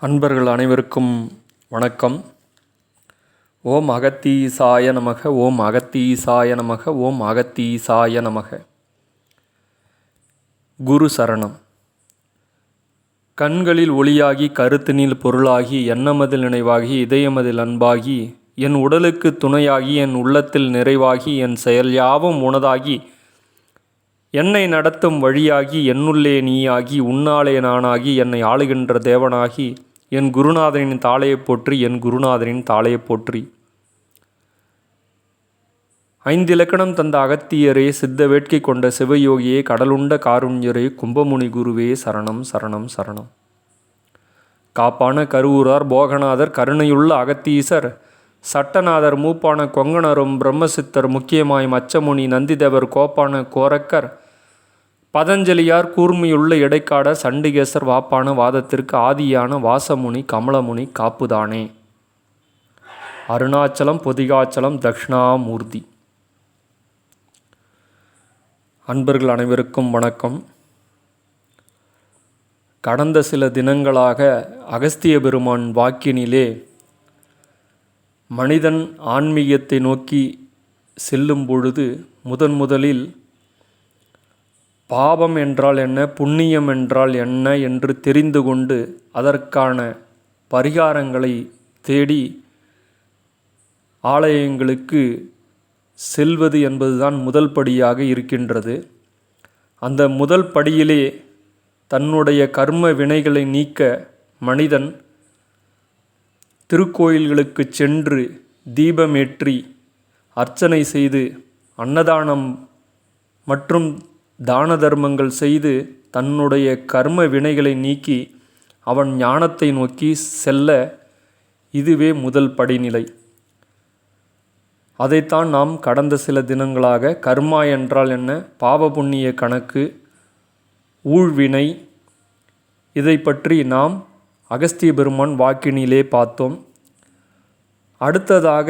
அன்பர்கள் அனைவருக்கும் வணக்கம். ஓம் அகத்தீசாய நமக ஓம் அகத்தீசாய நமக ஓம் அகத்தீசாய நமக. குரு சரணம். கண்களில் ஒளியாகி கருத்தினில் பொருளாகி எண்ணமதில் நினைவாகி இதயமதில் அன்பாகி என் உடலுக்கு துணையாகி என் உள்ளத்தில் நிறைவாகி என் செயல் யாவும் உனதாகி என்னை நடத்தும் வழியாகி என்னுள்ளே நீயாகி உன்னாலே நானாகி என்னை ஆளுகின்ற தேவனாகி என் குருநாதனின் தாளையைப் போற்றி என் குருநாதனின் தாளையைப் போற்றி. ஐந்து இலக்கணம் தந்த அகத்தியரே சித்த வேட்கை கொண்ட சிவயோகியே கடலுண்ட காருண்யரே கும்பமுனி குருவே சரணம் சரணம் சரணம். காப்பான கருவூரார் போகநாதர் கருணையுள்ள அகத்தீசர் சட்டநாதர் மூப்பான கொங்கணரும் பிரம்மசித்தர் முக்கியமாய் மச்சமுனி நந்திதேவர் கோப்பான கோரக்கர் பதஞ்சலியார் கூர்மையுள்ள இடைக்காட சண்டிகேசர் வாப்பான வாதத்திற்கு ஆதியான வாசமுனி கமலமுனி காப்புதானே. அருணாச்சலம் பொதிகாச்சலம் தக்ஷணாமூர்த்தி அன்பர்கள் அனைவருக்கும் வணக்கம். கடந்த சில தினங்களாக அகஸ்திய பெருமான் வாக்கினிலே மனிதன் ஆன்மீகத்தை நோக்கி செல்லும் பொழுது முதன் முதலில் பாவம் என்றால் என்ன புண்ணியம் என்றால் என்ன என்று தெரிந்து கொண்டு அதற்கான பரிகாரங்களை தேடி ஆலயங்களுக்கு செல்வது என்பதுதான் முதல் படியாக இருக்கின்றது. அந்த முதல் படியிலே தன்னுடைய கர்ம வினைகளை நீக்க மனிதன் திருக்கோயில்களுக்கு சென்று தீபமேற்றி அர்ச்சனை செய்து அன்னதானம் மற்றும் தான தர்மங்கள் செய்து தன்னுடைய கர்ம வினைகளை நீக்கி அவன் ஞானத்தை நோக்கி செல்ல இதுவே முதல் படிநிலை. அதைத்தான் நாம் கடந்த சில தினங்களாக கர்மா என்றால் என்ன? பாவ புண்ணிய கணக்கு ஊழ்வினை இதை பற்றி நாம் அகஸ்திய பெருமான் வாக்கினிலே பார்த்தோம். அடுத்ததாக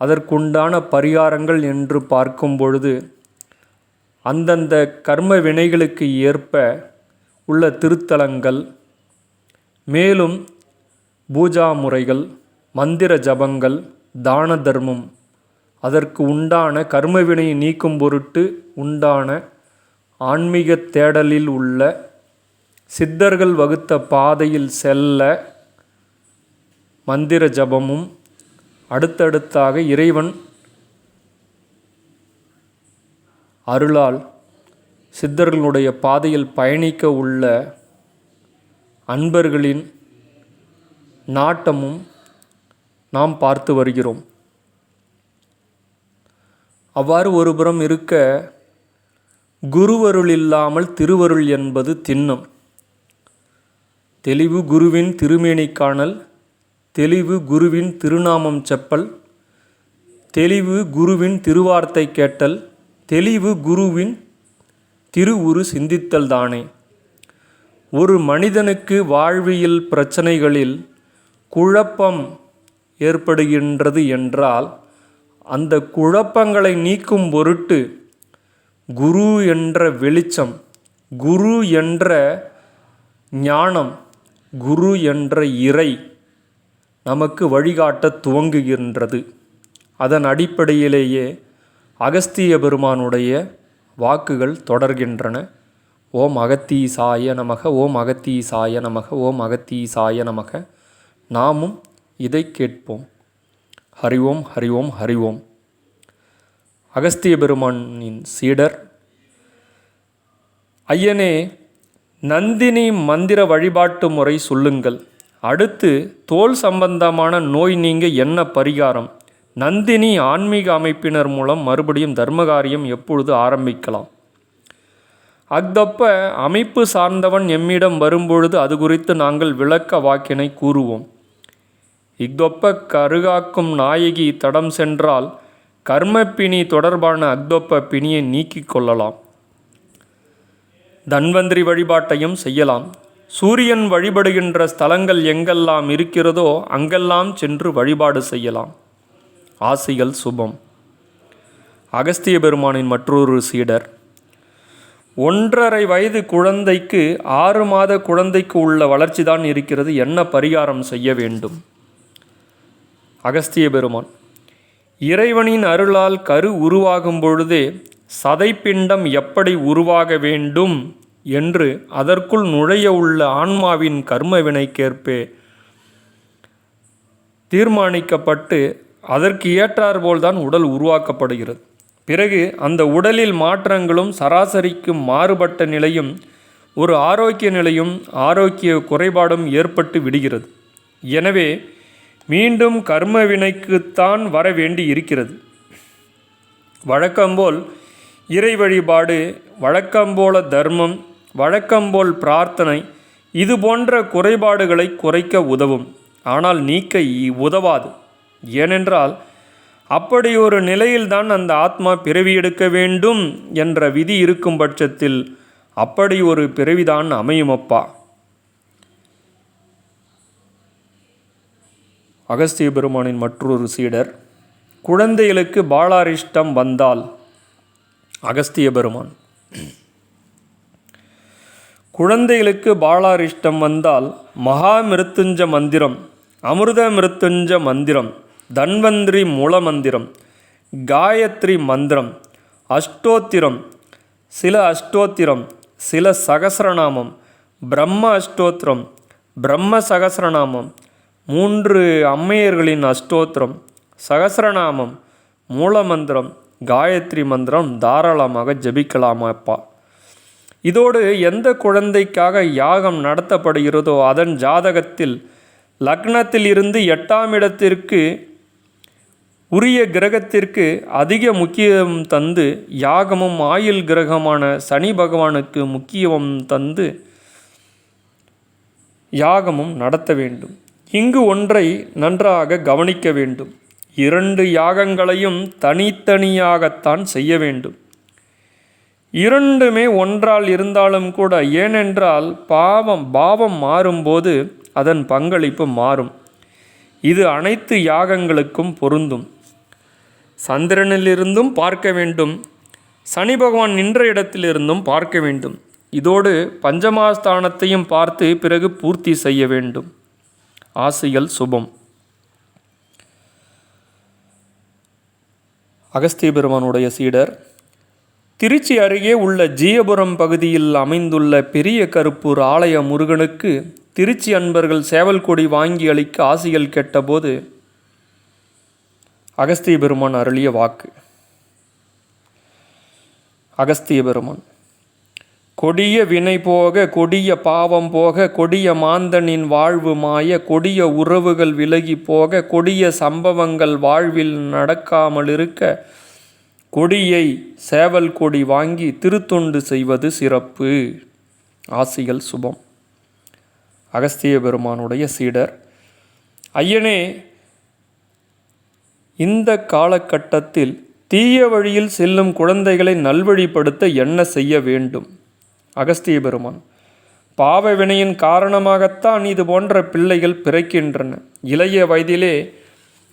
அதற்குண்டான பரிகாரங்கள் என்று பார்க்கும் பொழுது அந்தந்த கர்ம வினைகளுக்கு ஏற்ப உள்ள திருத்தலங்கள் மேலும் பூஜா முறைகள் மந்திர ஜபங்கள் தான தர்மம் அதற்கு உண்டான கர்மவினையை நீக்கும் பொருட்டு உண்டான ஆன்மீக தேடலில் உள்ள சித்தர்கள் வகுத்த பாதையில் செல்ல மந்திர ஜபமும் அடுத்தடுத்தாக இறைவன் அருளால் சித்தர்களுடைய பாதையில் பயணிக்க உள்ள அன்பர்களின் நாட்டமும் நாம் பார்த்து வருகிறோம். அவ்வாறு ஒருபுறம் இருக்க குருவருள் இல்லாமல் திருவருள் என்பது திண்ணம். தெளிவு குருவின் திருமேனி காணல் தெளிவு குருவின் திருநாமம் செப்பல் தெளிவு குருவின் திருவார்த்தை கேட்டல் தெளிவு குருவின் திருவுரு சிந்தித்தல் தானே. ஒரு மனிதனுக்கு வாழ்வியல் பிரச்சனைகளில் குழப்பம் ஏற்படுகின்றது என்றால் அந்த குழப்பங்களை நீக்கும் பொருட்டு குரு என்ற வெளிச்சம் குரு என்ற ஞானம் குரு என்ற இறை நமக்கு வழிகாட்ட துவங்குகின்றது. அதன் அடிப்படையிலேயே அகஸ்திய பெருமானுடைய வாக்குகள் தொடர்கின்றன. ஓம் அகத்தீசாய நமக ஓம் அகத்தீசாய நமக ஓம் அகத்தீ சாய நமக. நாமும் இதை கேட்போம். ஹரி ஓம் ஹரி ஓம் ஹரி ஓம். அகஸ்திய பெருமானின் சீடர் ஐயனே நந்தினி மந்திர வழிபாட்டு முறை சொல்லுங்கள். அடுத்து தோல் சம்பந்தமான நோய் நீங்க என்ன பரிகாரம்? நந்தினி ஆன்மீக அமைப்பினர் மூலம் மறுபடியும் தர்மகாரியம் எப்பொழுது ஆரம்பிக்கலாம்? அக்தொப்ப அமைப்பு சார்ந்தவன் எம்மிடம் வரும்பொழுது அது குறித்து நாங்கள் விளக்க வாக்கினை கூறுவோம். இக்தொப்ப கருகாக்கும் நாயகி தடம் சென்றால் கர்மப்பிணி தொடர்பான அக்தொப்ப பிணியை நீக்கிக் கொள்ளலாம். தன்வந்திரி வழிபாட்டையும் செய்யலாம். சூரியன் வழிபடுகின்ற ஸ்தலங்கள் எங்கெல்லாம் இருக்கிறதோ அங்கெல்லாம் சென்று வழிபாடு செய்யலாம். ஆசிகள் சுபம். அகஸ்திய பெருமானின் மற்றொரு சீடர். ஒன்றரை வயது குழந்தைக்கு ஆறு மாத குழந்தைக்கு உள்ள வளர்ச்சி தான் இருக்கிறது என்ன பரிகாரம் செய்ய வேண்டும்? அகஸ்திய பெருமான் இறைவனின் அருளால் கரு உருவாகும் பொழுதே சதைப்பிண்டம் எப்படி உருவாக வேண்டும் என்று அதற்குள் நுழைய உள்ள ஆன்மாவின் கர்மவினைக்கேற்பே தீர்மானிக்கப்பட்டு அதற்கு ஏற்றாற்போல்தான் உடல் உருவாக்கப்படுகிறது. பிறகு அந்த உடலில் மாற்றங்களும் சராசரிக்கு மாறுபட்ட நிலையும் ஒரு ஆரோக்கிய நிலையும் ஆரோக்கிய குறைபாடும் ஏற்பட்டு விடுகிறது. எனவே மீண்டும் கர்ம வினைக்குத்தான் வர வேண்டி இருக்கிறது வழக்கம்போல் இறை வழிபாடு வழக்கம்போல தர்மம் வழக்கம்போல் பிரார்த்தனை இது போன்ற குறைபாடுகளை குறைக்க உதவும். ஆனால் நீக்க உதவாது. ஏனென்றால் அப்படி ஒரு நிலையில்தான் அந்த ஆத்மா பிறவி எடுக்க வேண்டும் என்ற விதி இருக்கும் பட்சத்தில் அப்படி ஒரு பிறவிதான் அமையுமப்பா. அகஸ்திய பெருமானின் மற்றொரு சீடர் குழந்தைகளுக்கு பாலாரிஷ்டம் வந்தால் அகஸ்திய பெருமான். குழந்தைகளுக்கு பாலாரிஷ்டம் வந்தால் மகா மிருத்துஞ்ச மந்திரம் அமிர்த மிருத்துஞ்ச மந்திரம் தன்வந்திரி மூல மந்திரம் காயத்ரி மந்திரம் அஷ்டோத்திரம் சில அஷ்டோத்திரம் சில சகசரநாமம் பிரம்ம அஷ்டோத்திரம் பிரம்ம சகசரநாமம் மூன்று அம்மையர்களின் அஷ்டோத்திரம் சகசரநாமம் மூலமந்திரம் காயத்ரி மந்திரம் தாராளமாக ஜபிக்கலாமாப்பா. இதோடு எந்த குழந்தைக்காக யாகம் நடத்தப்படுகிறதோ அதன் ஜாதகத்தில் லக்னத்தில் இருந்து எட்டாம் இடத்திற்கு உரிய கிரகத்திற்கு அதிக முக்கியம் தந்து யாகமும் ஆயுள் கிரகமான சனி பகவானுக்கு முக்கியம் தந்து யாகமும் நடத்த வேண்டும். இங்கு ஒன்றை நன்றாக கவனிக்க வேண்டும். இரண்டு யாகங்களையும் தனித்தனியாகத்தான் செய்ய வேண்டும். இரண்டுமே ஒன்றால் இருந்தாலும் கூட ஏனென்றால் பாவம் பாவம் மாறும்போது அதன் பங்களிப்பு மாறும். இது அனைத்து யாகங்களுக்கும் பொருந்தும். சந்திரனிலிருந்தும் பார்க்க வேண்டும். சனி பகவான் நின்ற இடத்திலிருந்தும் பார்க்க வேண்டும். இதோடு பஞ்சமாஸ்தானத்தையும் பார்த்து பிறகு பூர்த்தி செய்ய வேண்டும். ஆசைகள் சுபம். அகஸ்திய பெருமானுடைய சீடர் திருச்சி அருகே உள்ள ஜீயபுரம் பகுதியில் அமைந்துள்ள பெரிய கருப்பூர் ஆலய முருகனுக்கு திருச்சி அன்பர்கள் சேவல் கொடி வாங்கி அளிக்க ஆசைகள் கேட்டபோது அகஸ்திய பெருமான் அருளிய வாக்கு. அகஸ்திய பெருமான் கொடிய வினை போக கொடிய பாவம் போக கொடிய மாந்தனின் வாழ்வு மாய கொடிய உறவுகள் விலகி போக கொடிய சம்பவங்கள் வாழ்வில் நடக்காமல் இருக்க கொடியை சேவல் கொடி வாங்கி திருத்தொண்டு செய்வது சிறப்பு. ஆசிகள் சுபம். அகஸ்திய பெருமானுடைய சீடர் ஐயனே இந்த காலகட்டத்தில் தீய வழியில் செல்லும் குழந்தைகளை நல்வழிப்படுத்த என்ன செய்ய வேண்டும்? அகஸ்திய பெருமான் பாவ வினையின் காரணமாகத்தான் இது போன்ற பிள்ளைகள் பிறக்கின்றன. இளைய வயதிலே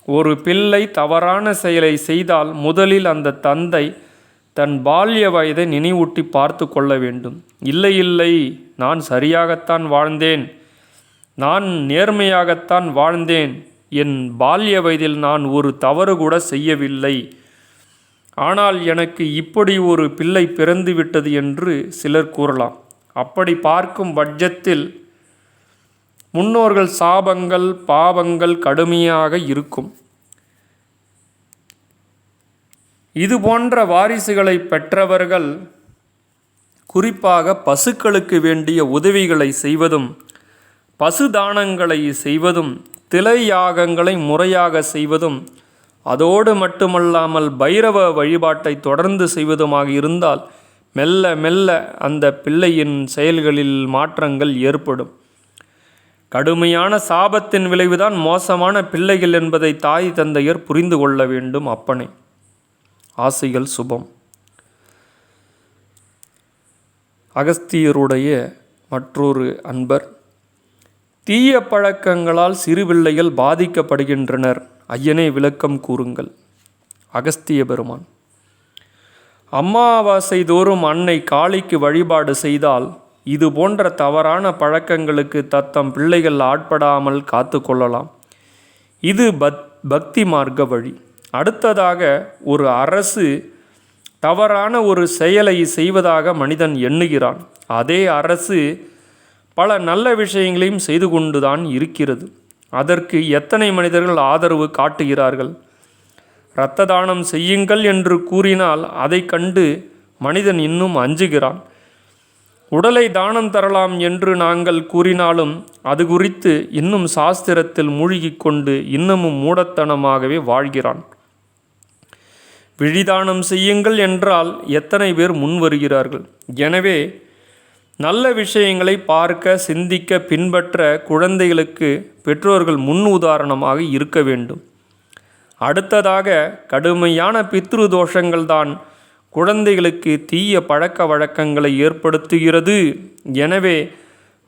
ஒரு பிள்ளை தவறான செயலை செய்தால் முதலில் அந்த தந்தை தன் பால்ய வயதை நினைவூட்டி பார்த்து கொள்ள வேண்டும். இல்லை இல்லை நான் சரியாகத்தான் வாழ்ந்தேன். நான் நேர்மையாகத்தான் வாழ்ந்தேன். என் பால்ய வயதில் நான் ஒரு தவறு கூட செய்யவில்லை. ஆனால் எனக்கு இப்படி ஒரு பிள்ளை பிறந்து விட்டது என்று சிலர் கூறலாம். அப்படி பார்க்கும் பட்சத்தில் முன்னோர்கள் சாபங்கள் பாவங்கள் கடுமையாக இருக்கும். இது போன்ற வாரிசுகளை பெற்றவர்கள் குறிப்பாக பசுக்களுக்கு வேண்டிய உதவிகளை செய்வதும் பசு தானங்களை செய்வதும் திலை யாகங்களை முறையாக செய்வதும் அதோடு மட்டுமல்லாமல் பைரவ வழிபாட்டை தொடர்ந்து செய்வதுமாக இருந்தால் மெல்ல மெல்ல அந்த பிள்ளையின் செயல்களில் மாற்றங்கள் ஏற்படும். கடுமையான சாபத்தின் விளைவுதான் மோசமான பிள்ளைகள் என்பதை தாய் தந்தையர் புரிந்து கொள்ள வேண்டும் அப்பனை. ஆசைகள் சுபம். அகஸ்தியருடைய மற்றொரு அன்பர் தீய பழக்கங்களால் சிறுபிள்ளைகள் பாதிக்கப்படுகின்றனர். ஐயனே விளக்கம் கூறுங்கள். அகஸ்திய பெருமான் அமாவாசை தோறும் அன்னை காளிக்கு வழிபாடு செய்தால் இது போன்ற தவறான பழக்கங்களுக்கு தத்தம் பிள்ளைகள் ஆட்படாமல் காத்து கொள்ளலாம். இது பத் பக்தி மார்க்க வழி. அடுத்ததாக ஒரு அரசு தவறான ஒரு செயலை செய்வதாக மனிதன் எண்ணுகிறான். அதே அரசு பல நல்ல விஷயங்களையும் செய்து கொண்டுதான் இருக்கிறது. அதற்கு எத்தனை மனிதர்கள் ஆதரவு காட்டுகிறார்கள்? இரத்த தானம் செய்யுங்கள் என்று கூறினால் அதை கண்டு மனிதன் இன்னும் அஞ்சுகிறான். உடலை தானம் தரலாம் என்று நாங்கள் கூறினாலும் அது குறித்து இன்னும் சாஸ்திரத்தில் மூழ்கிக் கொண்டு இன்னமும் மூடத்தனமாகவே வாழ்கிறான். விழிதானம் செய்யுங்கள் என்றால் எத்தனை பேர் முன் வருகிறார்கள் எனவே நல்ல விஷயங்களை பார்க்க சிந்திக்க பின்பற்ற குழந்தைகளுக்கு பெற்றோர்கள் முன் உதாரணமாக இருக்க வேண்டும். அடுத்ததாக கடுமையான பித்ரு தோஷங்கள் தான் குழந்தைகளுக்கு தீய பழக்க வழக்கங்களை ஏற்படுத்துகிறது. எனவே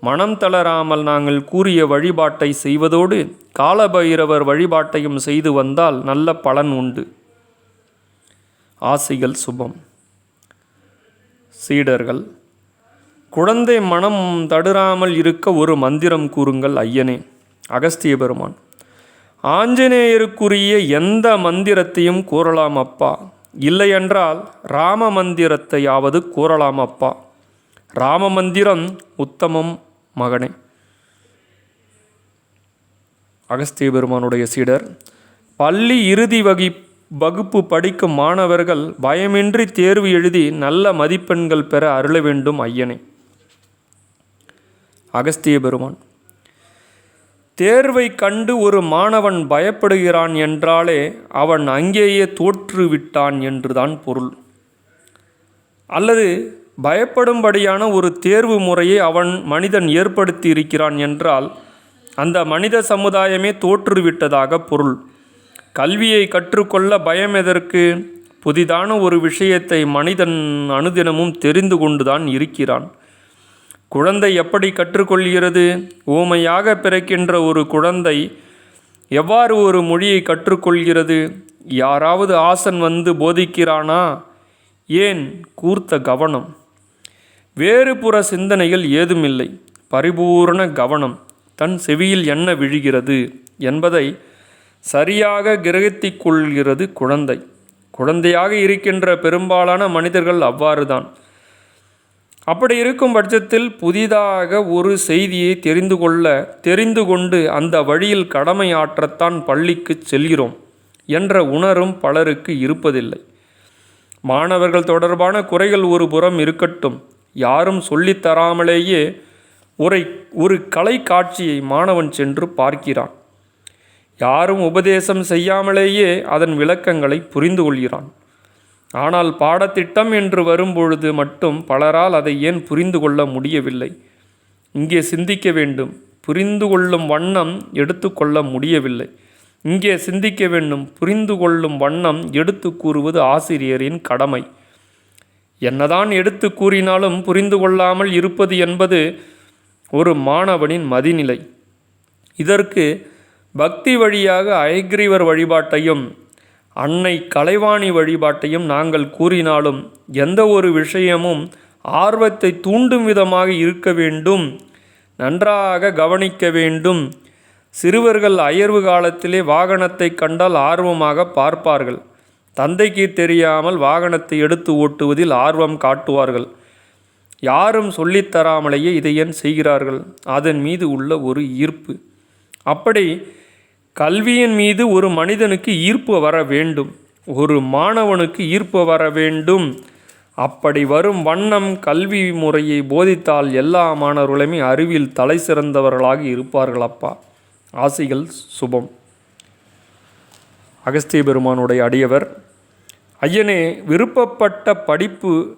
மனம் தளராமல் நாங்கள் கூறிய வழிபாட்டை செய்வதோடு காலபைரவர் வழிபாட்டையும் செய்து வந்தால் நல்ல பலன் உண்டு. ஆசிகள் சுபம். சீடர்கள் குழந்தை மனம் தடுராமல் இருக்க ஒரு மந்திரம் கூறுங்கள் ஐயனே அகஸ்திய பெருமான். ஆஞ்சநேயருக்குரிய எந்த மந்திரத்தையும் கூறலாம் அப்பா. இல்லையென்றால் ராம மந்திரத்தையாவது கூறலாம் அப்பா. ராம மந்திரம் உத்தமம் மகனே. அகஸ்திய பெருமானுடைய சீடர் பள்ளி இறுதி வகி வகுப்பு படிக்கும் மாணவர்கள் பயமின்றி தேர்வு எழுதி நல்ல மதிப்பெண்கள் பெற அருள வேண்டும் ஐயனே. அகஸ்திய பெருமான். தேர்வை கண்டு ஒரு மாணவன் பயப்படுகிறான் என்றாலே அவன் அங்கேயே தோற்றுவிட்டான் என்றுதான் பொருள். அல்லது பயப்படும்படியான ஒரு தேர்வு முறையை அவன் மனிதன் ஏற்படுத்தி இருக்கிறான் என்றால் அந்த மனித சமுதாயமே தோற்றுவிட்டதாக பொருள். கல்வியை கற்றுக்கொள்ள பயம் எதற்கு? புதிதான ஒரு விஷயத்தை மனிதன் அனுதினமும் தெரிந்து கொண்டுதான் இருக்கிறான். குழந்தை எப்படி கற்றுக்கொள்கிறது? ஊமையாக பிறக்கின்ற ஒரு குழந்தை எவ்வாறு ஒரு மொழியை கற்றுக்கொள்கிறது? யாராவது ஆசன் வந்து போதிக்கிறானா? ஏன் கூர்த்த கவனம்? வேறுபுற சிந்தனைகள் ஏதுமில்லை. பரிபூரண கவனம். தன் செவியில் என்ன விழுகிறது என்பதை சரியாக கிரகித்திக் கொள்கிறது குழந்தை. குழந்தையாக இருக்கின்ற பெரும்பாலான மனிதர்கள் அவ்வாறுதான். அப்படி இருக்கும் பட்சத்தில் புதிதாக ஒரு செய்தியை தெரிந்து கொள்ள தெரிந்து கொண்டு அந்த வழியில் கடமையாற்றத்தான் பள்ளிக்கு செல்கிறோம் என்ற உணரும் பலருக்கு இருப்பதில்லை. மாணவர்கள் தொடர்பான குறைகள் ஒரு புறம் இருக்கட்டும். யாரும் சொல்லித்தராமலேயே ஒரு ஒரு கலை காட்சியை மாணவன் சென்று பார்க்கிறான். யாரும் உபதேசம் செய்யாமலேயே அதன் விளக்கங்களை புரிந்து கொள்கிறான். ஆனால் பாடத்திட்டம் என்று வரும்பொழுது மட்டும் பலரால் அதை ஏன் புரிந்து கொள்ள முடியவில்லை? இங்கே சிந்திக்க வேண்டும். புரிந்து கொள்ளும் வண்ணம் எடுத்துக்கொள்ள முடியவில்லை. இங்கே சிந்திக்க வேண்டும். புரிந்து கொள்ளும் வண்ணம் எடுத்து கூறுவது ஆசிரியரின் கடமை. என்னதான் எடுத்து கூறினாலும் புரிந்து கொள்ளாமல் இருப்பது என்பது ஒரு மாணவனின் மதிநிலை. இதற்கு பக்தி வழியாக ஐக்ரீவர் வழிபாட்டையும் அன்னை கலைவாணி வழிபாட்டையும் நாங்கள் கூறினாலும் எந்த ஒரு விஷயமும் ஆர்வத்தை தூண்டும் விதமாக இருக்க வேண்டும். நன்றாக கவனிக்க வேண்டும். சிறுவர்கள் அயர்வு காலத்திலே வாகனத்தை கண்டால் ஆர்வமாக பார்ப்பார்கள். தந்தைக்கு தெரியாமல் வாகனத்தை எடுத்து ஓட்டுவதில் ஆர்வம் காட்டுவார்கள். யாரும் சொல்லித்தராமலேயே இதை ஏன் செய்கிறார்கள்? அதன் மீது உள்ள ஒரு ஈர்ப்பு. அப்படி கல்வியின் மீது ஒரு மனிதனுக்கு ஈர்ப்பு வர வேண்டும். ஒரு மாணவனுக்கு ஈர்ப்பு வர வேண்டும். அப்படி வரும் வண்ணம் கல்வி முறையை போதித்தால் எல்லா மாணவர்களுமே அறிவில் தலை சிறந்தவர்களாக இருப்பார்கள் அப்பா ஆசிகள் சுபம். அகஸ்திய பெருமானுடைய அடியவர் ஐயனே விருப்பப்பட்ட படிப்பு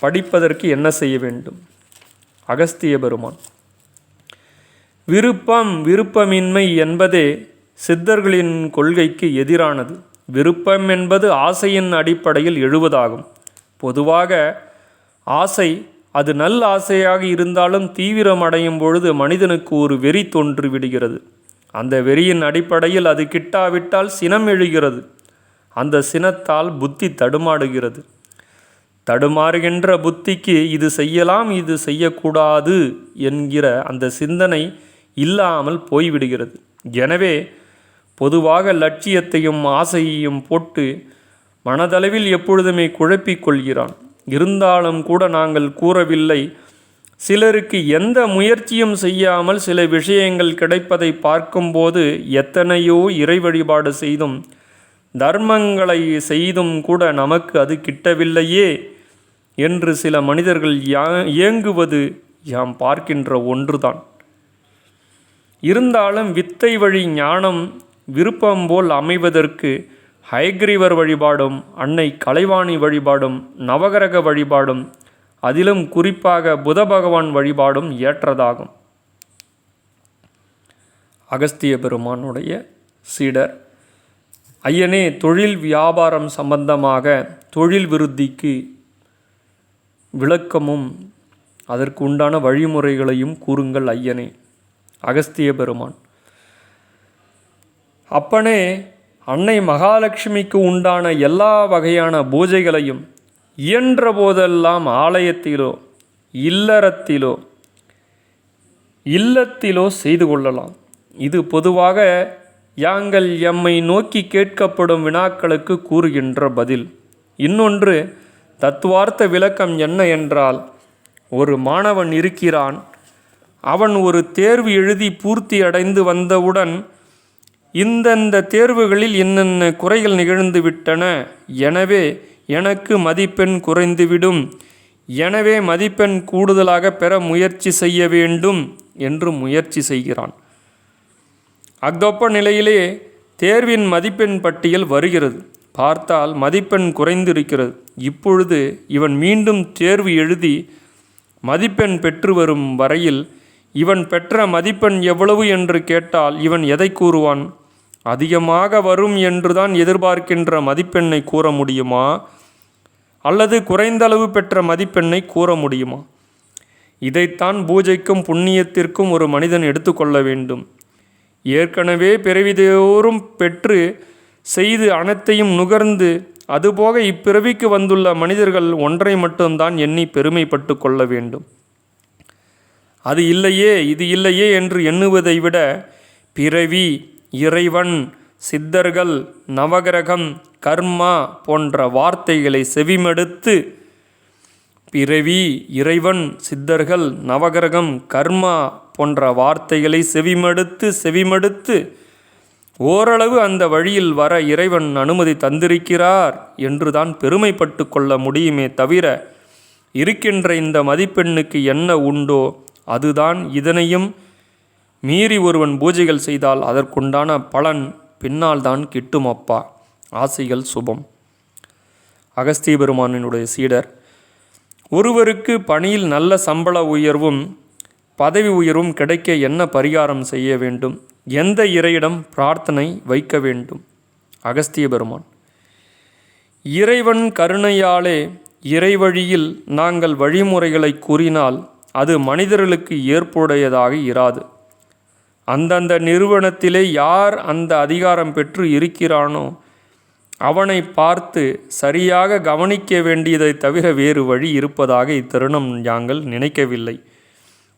படிப்பதற்கு என்ன செய்ய வேண்டும்? அகஸ்திய பெருமான் விருப்பம் விருப்பமின்மை என்பதே சித்தர்களின் கொள்கைக்கு எதிரானது விருப்பம் என்பது ஆசையின் அடிப்படையில் எழுவதாகும். பொதுவாக ஆசை அது நல் ஆசையாக இருந்தாலும் தீவிரம் அடையும் பொழுது மனிதனுக்கு ஒரு வெறி தோன்று விடுகிறது. அந்த வெறியின் அடிப்படையில் அது கிட்டாவிட்டால் சினம் எழுகிறது. அந்த சினத்தால் புத்தி தடுமாடுகிறது. தடுமாறுகின்ற புத்திக்கு இது செய்யலாம் இது செய்யக்கூடாது என்கிற அந்த சிந்தனை இல்லாமல் போய்விடுகிறது. எனவே பொதுவாக லட்சியத்தையும் ஆசையையும் போட்டு மனதளவில் எப்பொழுதுமே குழப்பிக் கொள்கிறான். இருந்தாலும் கூட நாங்கள் கூறவில்லை. சிலருக்கு எந்த முயற்சியும் செய்யாமல் சில விஷயங்கள் கிடைப்பதை பார்க்கும்போது எத்தனையோ இறை வழிபாடு செய்தும் தர்மங்களை செய்தும் கூட நமக்கு அது கிட்டவில்லையே என்று சில மனிதர்கள் யா ஏங்குவது யாம் பார்க்கின்ற ஒன்றுதான். இருந்தாலும் வித்தை வழி ஞானம் விருப்பம் போல் அமைவதற்கு ஹயக்ரீவர் வழிபாடும் அன்னை கலைவாணி வழிபாடும் நவகரக வழிபாடும் அதிலும் குறிப்பாக புத பகவான் வழிபாடும் ஏற்றதாகும். அகஸ்திய பெருமானுடைய சீடர் ஐயனே தொழில் வியாபாரம் சம்பந்தமாக தொழில் விருத்திக்கு விளக்கமும் அதற்கு உண்டான வழிமுறைகளையும் கூறுங்கள் ஐயனே. அகஸ்திய பெருமான். அப்பனே அன்னை மகாலட்சுமிக்கு உண்டான எல்லா வகையான பூஜைகளையும் இயன்ற போதெல்லாம் ஆலயத்திலோ இல்லறத்திலோ இல்லத்திலோ செய்து கொள்ளலாம். இது பொதுவாக யாங்கள் எம்மை நோக்கி கேட்கப்படும் வினாக்களுக்கு கூறுகின்ற பதில். இன்னொன்று தத்துவார்த்த விளக்கம் என்ன என்றால் ஒரு மாணவன் இருக்கிறான் அவன் ஒரு தேர்வு எழுதி பூர்த்தி அடைந்து வந்தவுடன் இந்தந்த தேர்வுகளில் என்னென்ன குறைகள் நிகழ்ந்து விட்டன எனவே எனக்கு மதிப்பெண் குறைந்துவிடும். எனவே மதிப்பெண் கூடுதலாக பெற முயற்சி செய்ய வேண்டும் என்று முயற்சி செய்கிறான். அக்தொப்ப நிலையிலே தேர்வின் மதிப்பெண் பட்டியல் வருகிறது. பார்த்தால் மதிப்பெண் குறைந்திருக்கிறது. இப்பொழுது இவன் மீண்டும் தேர்வு எழுதி மதிப்பெண் பெற்று வரும் வரையில் இவன் பெற்ற மதிப்பெண் எவ்வளவு என்று கேட்டால் இவன் எதை கூறுவான்? அதிகமாக வரும் என்றுதான் எதிர்பார்க்கின்ற மதிப்பெண்ணை கூற முடியுமா? அல்லது குறைந்தளவு பெற்ற மதிப்பெண்ணை கூற முடியுமா? இதைத்தான் பூஜைக்கும் புண்ணியத்திற்கும் ஒரு மனிதன் எடுத்துக்கொள்ள வேண்டும். ஏற்கனவே பிறவிதோறும் பெற்று செய்து அனைத்தையும் நுகர்ந்து அதுபோக இப்பிறவிக்கு வந்துள்ள மனிதர்கள் ஒன்றை மட்டும்தான் எண்ணி பெருமைப்பட்டு கொள்ள வேண்டும். அது இல்லையே இது இல்லையே என்று எண்ணுவதை விட பிறவி இறைவன் சித்தர்கள் நவகிரகம் கர்மா போன்ற வார்த்தைகளை செவிமடுத்து பிறவி இறைவன் சித்தர்கள் நவகிரகம் கர்மா போன்ற வார்த்தைகளை செவிமடுத்து செவிமடுத்து ஓரளவு அந்த வழியில் வர இறைவன் அனுமதி தந்திருக்கிறார் என்றுதான் பெருமைப்பட்டு கொள்ள முடியுமே தவிர இருக்கின்ற இந்த மதிப்பெண்ணுக்கு என்ன உண்டோ அதுதான் இதனையும் மீறி ஒருவன் பூஜைகள் செய்தால் அதற்குண்டான பலன் பின்னால் தான் கிட்டும் அப்பா. ஆசைகள் சுபம். அகஸ்திய பெருமானினுடைய சீடர் ஒருவருக்கு பணியில் நல்ல சம்பள உயர்வும் பதவி உயர்வும் கிடைக்க என்ன பரிகாரம் செய்ய வேண்டும்? எந்த இறையிடம் பிரார்த்தனை வைக்க வேண்டும்? அகஸ்திய பெருமான் இறைவன் கருணையாலே இறைவழியில் நாங்கள் வழிமுறைகளை கூறினால் அது மனிதர்களுக்கு ஏற்புடையதாக இராது. அந்தந்த நிறுவனத்திலே யார் அந்த அதிகாரம் பெற்று இருக்கிறானோ அவனை பார்த்து சரியாக கவனிக்க வேண்டியதை தவிர வேறு வழி இருப்பதாக இத்தருணம் நாங்கள் நினைக்கவில்லை.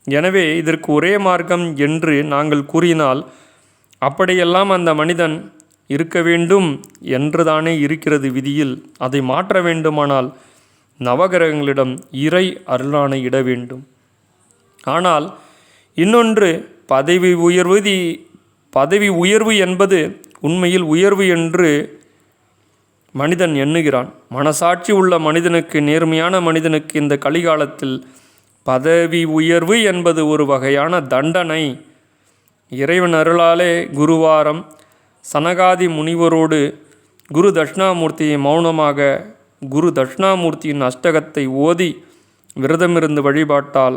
எனவே இதற்கு ஒரே மார்க்கம் என்று நாங்கள் கூறினால் அப்படியெல்லாம் அந்த மனிதன் இருக்க வேண்டும் என்றுதானே இருக்கிறது விதியில். அதை மாற்ற வேண்டுமானால் நவகிரகங்களிடம் இறை அருளானை இட வேண்டும். ஆனால் இன்னொன்று பதவி உயர்வு பதவி உயர்வு என்பது உண்மையில் உயர்வு என்று மனிதன் எண்ணுகிறான். மனசாட்சி உள்ள மனிதனுக்கு நேர்மையான மனிதனுக்கு இந்த கலிகாலத்தில் பதவி உயர்வு என்பது ஒரு வகையான தண்டனை. இறைவன் அருளாலே குருவாரம் சனகாதி முனிவரோடு குரு தட்சிணாமூர்த்தியை மௌனமாக குரு தட்சிணாமூர்த்தியின் அஷ்டகத்தை ஓதி விரதமிருந்து வழிபாட்டால்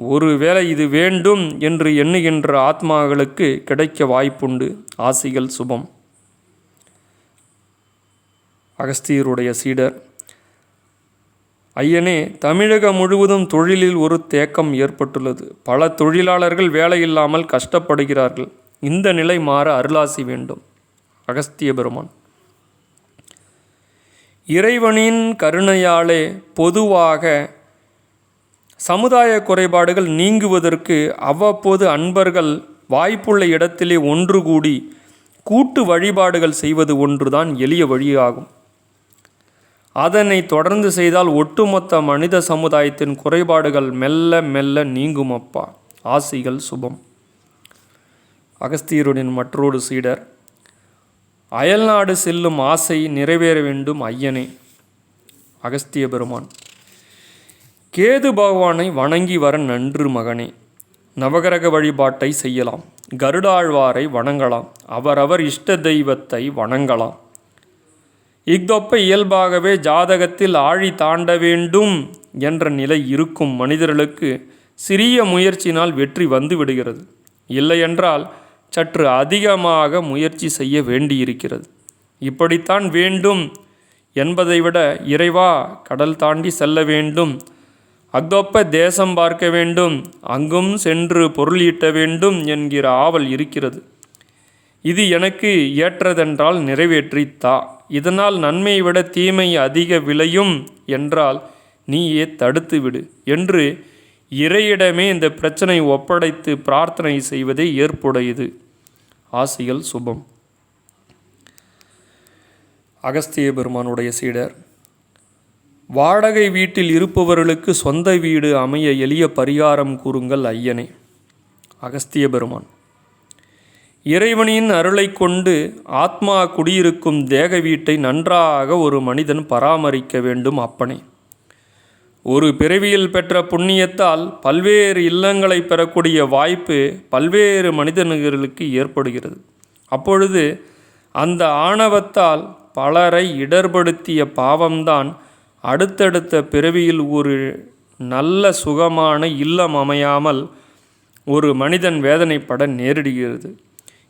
ஒருவேளை இது வேண்டும் என்று எண்ணுகின்ற ஆத்மாக்களுக்கு கிடைக்க வாய்ப்புண்டு. ஆசிகள் சுபம். அகஸ்தியருடைய சீடர் ஐயனே தமிழகம் முழுவதும் தொழிலில் ஒரு தேக்கம் ஏற்பட்டுள்ளது. பல தொழிலாளர்கள் வேலையில்லாமல் கஷ்டப்படுகிறார்கள். இந்த நிலை மாற அருளாசி வேண்டும். அகஸ்திய பெருமான் இறைவனின் கருணையாலே பொதுவாக சமுதாய குறைபாடுகள் நீங்குவதற்கு அவ்வப்போது அன்பர்கள் வாய்ப்புள்ள இடத்திலே ஒன்று கூடி கூட்டு வழிபாடுகள் செய்வது ஒன்றுதான் எளிய வழியாகும். அதனை தொடர்ந்து செய்தால் ஒட்டுமொத்த மனித சமுதாயத்தின் குறைபாடுகள் மெல்ல மெல்ல நீங்கும் அப்பா ஆசிகள் சுபம். அகஸ்தியருடன் மற்றொரு சீடர் அயல்நாடு செல்லும் ஆசை நிறைவேற வேண்டும் ஐயனே. அகஸ்திய பெருமான் கேது பகவானை வணங்கி வர நன்று மகனே. நவகிரக வழிபாட்டை செய்யலாம். கருடாழ்வாரை வணங்கலாம். அவரவர் இஷ்ட தெய்வத்தை வணங்கலாம். இக்தொப்ப இயல்பாகவே ஜாதகத்தில் ஆழி தாண்ட வேண்டும் என்ற நிலை இருக்கும் மனிதர்களுக்கு சிறிய முயற்சினால் வெற்றி வந்து விடுகிறது. இல்லையென்றால் சற்று அதிகமாக முயற்சி செய்ய வேண்டியிருக்கிறது. இப்படித்தான் வேண்டும் என்பதை விட இறைவா கடல் தாண்டி செல்ல வேண்டும் அக்தொப்ப தேசம் பார்க்க வேண்டும் அங்கும் சென்று பொருள் ஈட்ட வேண்டும் என்கிற ஆவல் இருக்கிறது. இது எனக்கு ஏற்றதென்றால் நிறைவேற்றி தா இதனால் நன்மையை விட தீமை அதிக விளையும் என்றால் நீயே தடுத்து விடு என்று இறையிடமே இந்த பிரச்சனை ஒப்படைத்து பிரார்த்தனை செய்வதே ஏற்புடையது ஆசிகள் சுபம். அகஸ்திய பெருமானுடைய சீடர் வாடகை வீட்டில் இருப்பவர்களுக்கு சொந்த வீடு அமைய எளிய பரிகாரம் கூறுங்கள் ஐயனே. அகஸ்திய பெருமான். இறைவனின் அருளை கொண்டு ஆத்மா குடியிருக்கும் தேக வீட்டை நன்றாக ஒரு மனிதன் பராமரிக்க வேண்டும் அப்பனே. ஒரு பிறவியில் பெற்ற புண்ணியத்தால் பல்வேறு இல்லங்களை பெறக்கூடிய வாய்ப்பு பல்வேறு மனிதர்களுக்கு ஏற்படுகிறது. அப்பொழுது அந்த ஆணவத்தால் பலரை இடர்படுத்திய பாவம்தான் அடுத்தடுத்த பிறவியில் ஒரு நல்ல சுகமான இல்லம் அமையாமல் ஒரு மனிதன் வேதனைப்பட நேரிடுகிறது.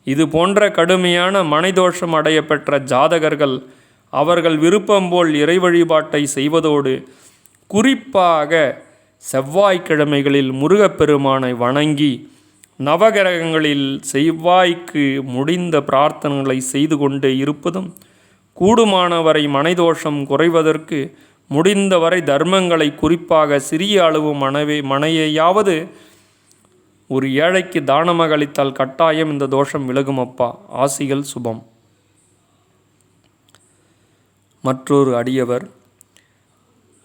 இது போன்ற கடுமையான மனைதோஷம் அடைய பெற்ற ஜாதகர்கள் அவர்கள் விருப்பம் போல் இறை வழிபாட்டை செய்வதோடு குறிப்பாக செவ்வாய்க்கிழமைகளில் முருகப்பெருமானை வணங்கி நவகிரகங்களில் செவ்வாய்க்கு முடிந்த பிரார்த்தனைகளை செய்து கொண்டே இருப்பதும் கூடுமானவரை மனைதோஷம் குறைவதற்கு முடிந்தவரை தர்மங்களை குறிப்பாக சிறிய அளவு மனவே மனையையாவது ஒரு ஏழைக்கு தானமாக அளித்தால் கட்டாயம் இந்த தோஷம் விலகும் அப்பா. ஆசிகள் சுபம். மற்றொரு அடியவர்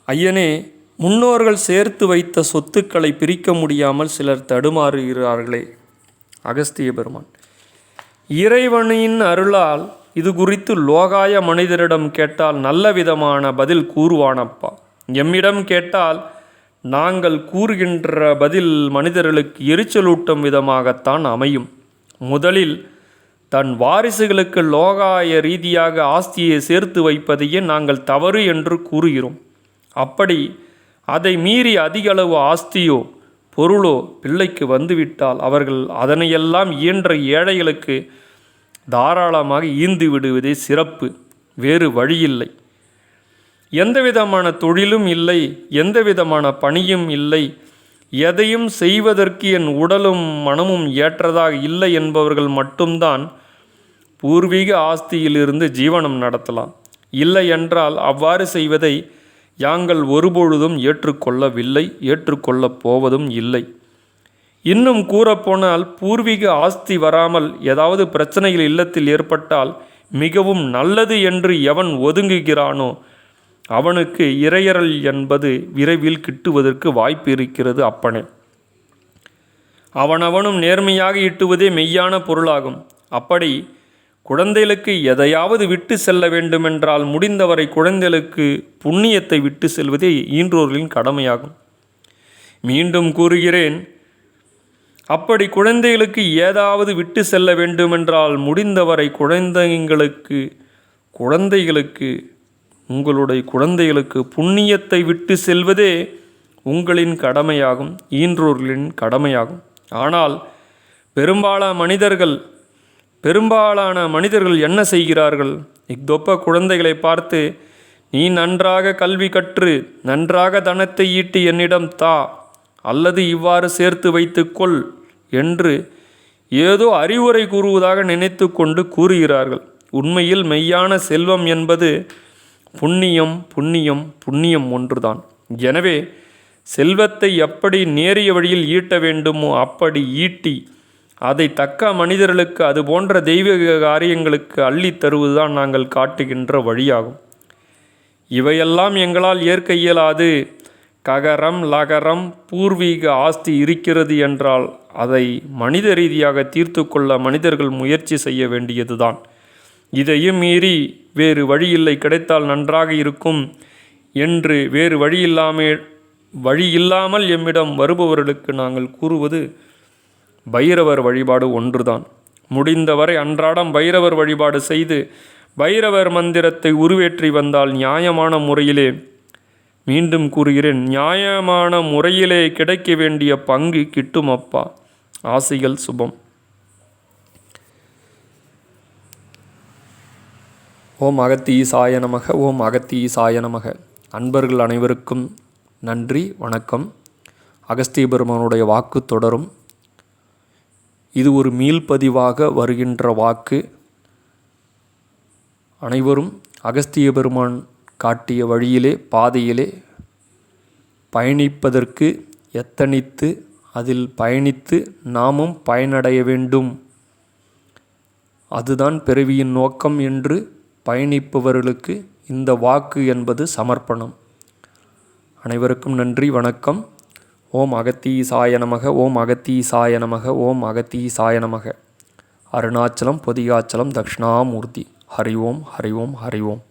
ஐயனே முன்னோர்கள் சேர்த்து வைத்த சொத்துக்களை பிரிக்க முடியாமல் சிலர் தடுமாறுகிறார்களே. அகஸ்திய பெருமான் இறைவனின் அருளால் இது குறித்து லோகாய மனிதரிடம் கேட்டால் நல்ல விதமான பதில் கூறுவானப்பா. எம்மிடம் கேட்டால் நாங்கள் கூறுகின்ற பதில் மனிதர்களுக்கு எரிச்சலூட்டும் விதமாகத்தான் அமையும். முதலில் தன் வாரிசுகளுக்கு லோகாய ரீதியாக ஆஸ்தியை சேர்த்து வைப்பதையே நாங்கள் தவறு என்று கூறுகிறோம். அப்படி அதை மீறி அதிகளவு ஆஸ்தியோ பொருளோ பிள்ளைக்கு வந்துவிட்டால் அவர்கள் அதனையெல்லாம் இயன்ற ஏழைகளுக்கு தாராளமாக ஈந்து விடுவதே சிறப்பு வேறு வழியில்லை. எந்த விதமான தொழிலும் இல்லை எந்த விதமான பணியும் இல்லை எதையும் செய்வதற்கு என் உடலும் மனமும் ஏற்றதாக இல்லை என்பவர்கள் மட்டும்தான் பூர்வீக ஆஸ்தியிலிருந்து ஜீவனம் நடத்தலாம். இல்லை என்றால் அவ்வாறு செய்வதை யாங்கள் ஒருபொழுதும் ஏற்றுக்கொள்ளவில்லை ஏற்றுக்கொள்ளப் போவதும் இல்லை. இன்னும் கூறப்போனால் பூர்வீக ஆஸ்தி வராமல் ஏதாவது பிரச்சனைகள் இல்லத்தில் ஏற்பட்டால் மிகவும் நல்லது என்று எவன் ஒதுங்குகிறானோ அவனுக்கு இறையறல் என்பது விரைவில் கிட்டுவதற்கு வாய்ப்பு இருக்கிறது அப்பனே. அவனவனும் நேர்மையாக இட்டுவதே மெய்யான பொருளாகும். அப்படி குழந்தைகளுக்கு எதையாவது விட்டு செல்ல வேண்டுமென்றால் முடிந்தவரை குழந்தைகளுக்கு புண்ணியத்தை விட்டு செல்வதே ஈன்றோர்களின் கடமையாகும். மீண்டும் கூறுகிறேன் அப்படி குழந்தைகளுக்கு ஏதாவது விட்டு செல்ல வேண்டுமென்றால் முடிந்தவரை குழந்தைங்களுக்கு குழந்தைகளுக்கு உங்களுடைய குழந்தைகளுக்கு புண்ணியத்தை விட்டு செல்வதே உங்களின் கடமையாகும் ஈன்றோர்களின் கடமையாகும். ஆனால் பெரும்பாலான மனிதர்கள் பெரும்பாலான மனிதர்கள் என்ன செய்கிறார்கள்? இத்தொப்ப குழந்தைகளை பார்த்து நீ நன்றாக கல்வி கற்று நன்றாக தனத்தை ஈட்டி என்னிடம் தா. அல்லது இவ்வாறு சேர்த்து வைத்துக்கொள் என்று ஏதோ அறிவுரை கூறுவதாக நினைத்து கொண்டு கூறுகிறார்கள். உண்மையில் மெய்யான செல்வம் என்பது புண்ணியம் புண்ணியம் புண்ணியம் ஒன்றுதான். எனவே செல்வத்தை எப்படி நேரிய வழியில் ஈட்ட வேண்டுமோ அப்படி ஈட்டி அதை தக்க மனிதர்களுக்கு அது போன்ற தெய்வீக காரியங்களுக்கு அள்ளித் தருவதுதான் நாங்கள் காட்டுகின்ற வழியாகும். இவையெல்லாம் எங்களால் ஏற்க இயலாது. ககரம் லகரம் பூர்வீக ஆஸ்தி இருக்கிறது என்றால் அதை மனித ரீதியாக தீர்த்து கொள்ள மனிதர்கள் முயற்சி செய்ய வேண்டியதுதான். இதையும் மீறி வேறு வழியில்லை கிடைத்தால் நன்றாக இருக்கும் என்று வேறு வழியில்லாமே வழி இல்லாமல் எம்மிடம் வருபவர்களுக்கு நாங்கள் கூறுவது பைரவர் வழிபாடு ஒன்றுதான். முடிந்தவரை அன்றாடம் பைரவர் வழிபாடு செய்து பைரவர் மந்திரத்தை உருவேற்றி வந்தால் நியாயமான முறையிலே மீண்டும் கூறுகிறேன் நியாயமான முறையிலே கிடைக்க வேண்டிய பங்கு கிட்டும் அப்பா ஆசைகள் சுபம். ஓம் அகத்தி சாய நமக ஓம் அகத்தி சாய நமக. அன்பர்கள் அனைவருக்கும் நன்றி வணக்கம். அகஸ்திய பெருமானுடைய வாக்கு தொடரும். இது ஒரு மீள்பதிவாக வருகின்ற வாக்கு. அனைவரும் அகஸ்திய பெருமான் காட்டிய வழியிலே பாதையிலே பயணிப்பதற்கு எத்தனித்து அதில் பயணித்து நாமும் பயனடைய வேண்டும். அதுதான் பிறவியின் நோக்கம் என்று பயணிப்பவர்களுக்கு இந்த வாக்கு என்பது சமர்ப்பணம். அனைவருக்கும் நன்றி வணக்கம். ஓம் அகத்தீசாய நமக ஓம் அகத்தீ நமக ஓம் அகத்தீ நமக. அருணாச்சலம் பொதிகாச்சலம் தக்ஷணாமூர்த்தி ஹரி ஓம் ஹரி ஓம் ஹரி ஓம்.